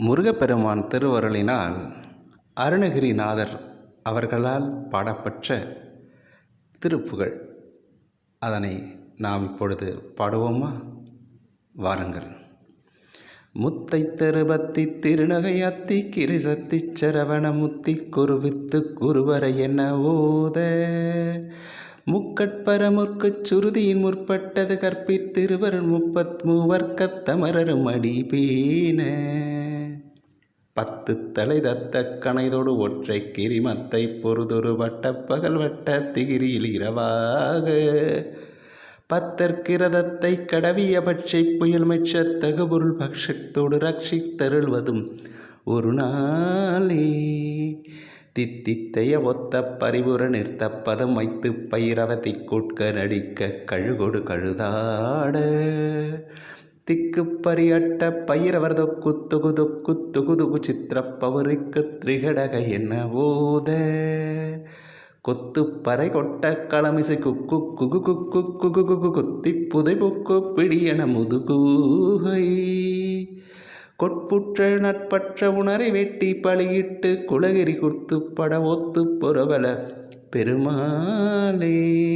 முருகப்பெருமான் திருவருளினால் அருணகிரிநாதர் அவர்களால் பாடப்பெற்ற திருப்புகழ் அதனை நாம் இப்பொழுது பாடுவோமா? வாருங்கள். முத்தை தெருபத்தி திருநகை அத்தி கிரிசத்தி சரவண முத்தி குருவித்து குருவரை என்ன ஓத. முக்கட்பரமுற்குச் சுருதியின் முற்பட்டது கற்பித்திருவர் முப்பத் மூவர்க்கத்தமரரும் அடி பேன பத்து தலை தத்த கணைதொடு ஒற்றை கிரிமத்தை பொறுதொரு வட்ட பகல் வட்ட திகிரியில் இரவாக. பத்தற்கிரதத்தை கடவிய பட்சை புயல் மெச்ச தகபொருள் பக்ஷத்தோடு ரட்சித்தருள்வதும் ஒரு நாளே. தித்தித்தைய ஒத்த பரிபுர நிறுத்த பதம் வைத்து பயிரவத்தை கூட்க நடிக்க கழுகொடு கழுதாட. திக்கு பயிரவர் தொக்கு தொகு தொக்கு தொகு தொகு சித்திரப்பவருக்கு திரிகடக என்ன ஓத? கொத்து பறை கொட்ட களமிசை குக்கு குகு குக்கு குகு குகு கொத்தி புதை புக்கு பிடியன முதுகூகை. கொட்புற்ற நட்பற்ற உணரை வெட்டி பழியிட்டு குலகிரி குத்து பட ஒத்து பொறவல பெருமாளே.